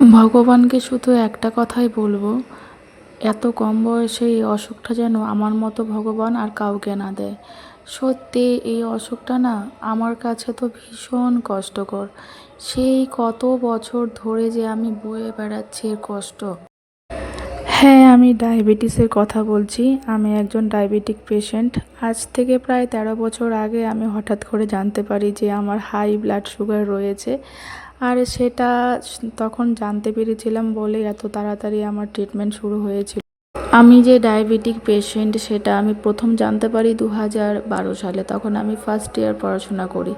ভগবানকে শুধু একটা কথাই বলব, এত কম বয়সে এই অসুখটা যেন আমার মতো ভগবান আর কাউকে না দেয়। সত্যি এই অসুখটা না আমার কাছে তো ভীষণ কষ্টকর। সেই কত বছর ধরে যে আমি বয়ে বেড়াচ্ছি এর কষ্ট। হ্যাঁ আমি ডায়াবেটিসের কথা বলছি। আমি একজন ডায়াবেটিক পেশেন্ট। আজ থেকে প্রায় তেরো বছর আগে আমি হঠাৎ করে জানতে পারি যে আমার হাই ব্লাড সুগার রয়েছে। আর সেটা তখন জানতে পেরেছিলাম বলে এত তাড়াতাড়ি আমার ট্রিটমেন্ট শুরু হয়েছিল। আমি যে ডায়াবেটিক পেশেন্ট সেটা আমি প্রথম জানতে পারি দু হাজার বারো সালে, তখন আমি ফার্স্ট ইয়ার পড়াশোনা করি।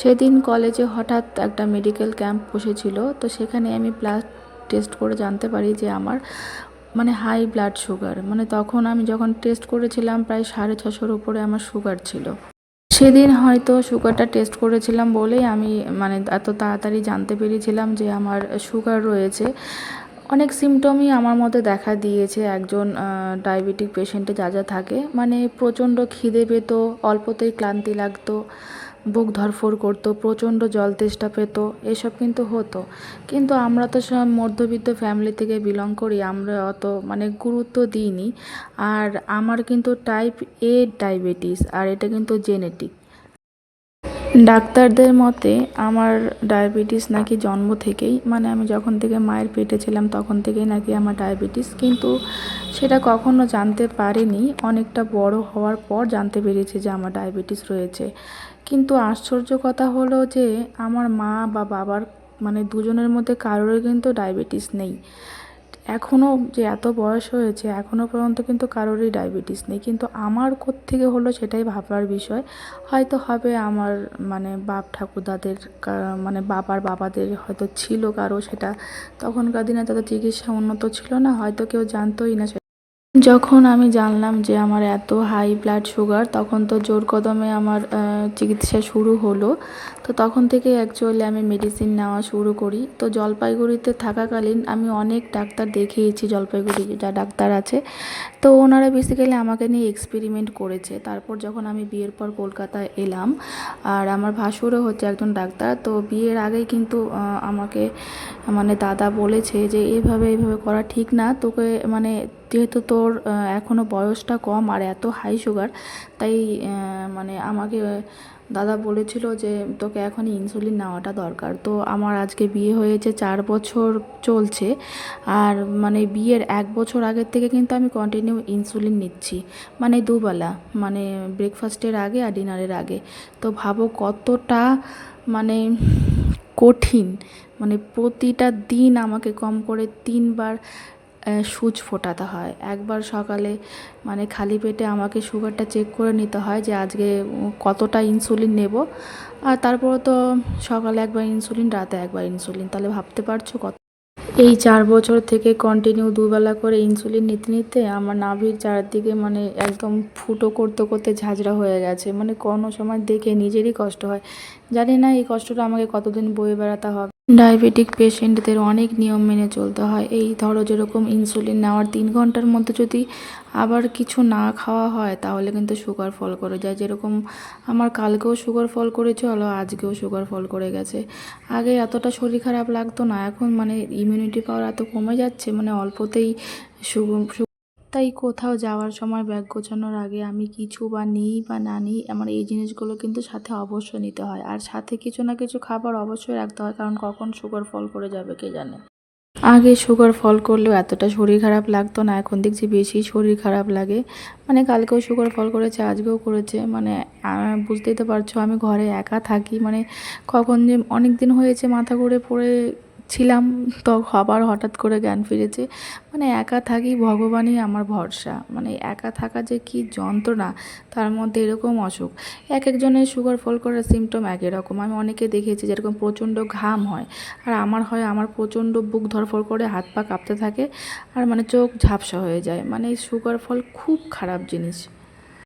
সেদিন কলেজে হঠাৎ একটা মেডিকেল ক্যাম্প বসেছিল, তো সেখানে আমি ব্লাড টেস্ট করে জানতে পারি যে আমার মানে হাই ব্লাড সুগার মানে তখন আমি যখন টেস্ট করেছিলাম প্রায় সাড়ে ছশোর উপরে আমার সুগার ছিল। সেদিন হয়তো সুগারটা টেস্ট করেছিলাম বলেই আমি মানে এত তাড়াতাড়ি জানতে পেরেছিলাম যে আমার সুগার রয়েছে। অনেক সিমটমই আমার মধ্যে দেখা দিয়েছে, একজন ডায়াবেটিক পেশেন্টে যা যা থাকে। মানে প্রচণ্ড খিদে পেত, অল্পতেই ক্লান্তি লাগতো। বুক ধরফর করতো, প্রচণ্ড জল তেষ্টা পেতো, এসব কিন্তু হতো। কিন্তু আমরা তো সব মধ্যবিত্ত ফ্যামিলি থেকে বিলং করি, আমরা অত মানে গুরুত্ব দিইনি। আর আমার কিন্তু টাইপ এ ডায়াবেটিস আর এটা কিন্তু জেনেটিক ডাক্তারদের মতে আমার ডায়াবেটিস নাকি জন্ম থেকেই মানে আমি যখন থেকে মায়ের পেটে ছিলাম তখন থেকেই নাকি আমার ডায়াবেটিস, কিন্তু সেটা কখনো জানতে পারিনি। অনেকটা বড় হওয়ার পর জানতে পেরেছি যে আমার ডায়াবেটিস রয়েছে। কিন্তু আশ্চর্য কথা হলো যে আমার মা বা বাবার মানে দুজনের মধ্যে কারোরই কিন্তু ডায়াবেটিস নেই। এখনও যে এত বয়স হয়েছে এখনও পর্যন্ত কিন্তু কারোরই ডায়াবেটিস নেই। কিন্তু আমার থেকে হলো সেটাই ভাববার বিষয়। হয়তো হবে আমার মানে বাপ ঠাকুরদাদের মানে বাবার বাবাদের হয়তো ছিল কারও সেটা। তখনকার দিনে তাদের চিকিৎসা উন্নত ছিল না, হয়তো কেউ জানতোই না যখন আমি জানলাম যে আমার এত হাই ব্লাড সুগার তখন তো জোর কদমে আমার চিকিৎসা শুরু হলো। তো তখন থেকে অ্যাকচুয়ালি আমি মেডিসিন নেওয়া শুরু করি। তো জলপাইগুড়িতে থাকাকালীন আমি অনেক ডাক্তার দেখিয়েছি জলপাইগুড়ি যা ডাক্তার আছে। তো ওনারা বেসিক্যালি আমাকে নিয়ে এক্সপেরিমেন্ট করেছে। তারপর যখন আমি বিয়ের পর কলকাতায় এলাম, আর আমার ভাসুরও হচ্ছে একজন ডাক্তার, তো বিয়ের আগেই কিন্তু আমাকে মানে দাদা বলেছে যে এভাবে এভাবে করা ঠিক না। তোকে মানে যেহেতু তোর আহ, এখনও বয়সটা কম আর এত হাই সুগার তাই মানে আমাকে দাদা বলেছিল যে তোকে এখন ইনসুলিন নেওয়াটা দরকার। তো আমার আজকে বিয়ে হয়েছে চার বছর চলছে আর মানে বিয়ের এক বছর আগের থেকে কিন্তু আমি কন্টিনিউ ইনসুলিন নিচ্ছি। মানে দুবেলা মানে ব্রেকফাস্টের আগে আর ডিনারের আগে। তো ভাবো কতটা মানে কঠিন মানে প্রতিটা দিন আমাকে কম করে তিনবার সুচ ফোটাতে হয়। একবার সকালে মানে খালি পেটে আমাকে সুগারটা চেক করে নিতে হয় যে আজকে কতটা ইনসুলিন নেব। আর তারপরে তো সকালে একবার ইনসুলিন রাতে একবার ইনসুলিন তাহলে ভাবতে পারছ কত? এই চার বছর থেকে কন্টিনিউ দুবেলা করে ইনসুলিন নিতে নিতে আমার নাভির চারদিকে মানে একদম ফুটো করতে করতে ঝাঁঝরা হয়ে গেছে। মানে কোনো সময় দেখে নিজেরই কষ্ট হয়। জানি না এই কষ্টটা আমাকে কতদিন বয়ে বেড়াতে হবে। ডায়াবেটিক পেশেন্টদের অনেক নিয়ম মেনে চলতে হয়। এই ধরো যেরকম ইনসুলিন নেওয়ার তিন ঘণ্টার মধ্যে যদি আবার কিছু না খাওয়া হয়, তাহলে কিন্তু সুগার ফল করে যায়। যেরকম আমার কালকেও সুগার ফল করেছে হলো আজকেও সুগার ফল করে গেছে। আগে এতটা শরীর খারাপ লাগতো না, এখন মানে ইমিউনিটি পাওয়ার এত কমে যাচ্ছে মানে অল্পতেই সু তাই কোথাও যাওয়ার সময় ব্যাগ গোছানোর আগে আমি কিছু বা নিই বা না নিই আমার এই জিনিসগুলো কিন্তু সাথে অবশ্যই নিতে হয়। আর সাথে কিছু না কিছু খাবার অবশ্যই রাখতে হয়, কারণ কখন সুগার ফল করে যাবে কে জানে। আগে সুগার ফল করলেও এতটা শরীর খারাপ লাগতো না, এখন দেখছি বেশি শরীর খারাপ লাগে। মানে কালকেও সুগার ফল করেছে, আজকেও করেছে। মানে বুঝতেই তো পারছ আমি ঘরে একা থাকি। মানে কখন যে অনেক দিন হয়েছে মাথা ঘুরে পড়ে ছিলাম তো আবার হঠাৎ করে জ্ঞান ফিরেছে মানে একা থাকি ভগবানই আমার ভরসা মানে একা থাকা যে কি যন্ত্রণা, তার মধ্যে এরকম অসুখ। এক একজনের সুগার ফল করার সিমটম এক এরকম আমি অনেকে দেখেছি যেরকম প্রচণ্ড ঘাম হয়, আর আমার হয় আমার প্রচণ্ড বুক ধরফর করে হাত পা কাঁপতে থাকে, আর মানে চোখ ঝাপসা হয়ে যায়। মানে সুগার ফল খুব খারাপ জিনিস।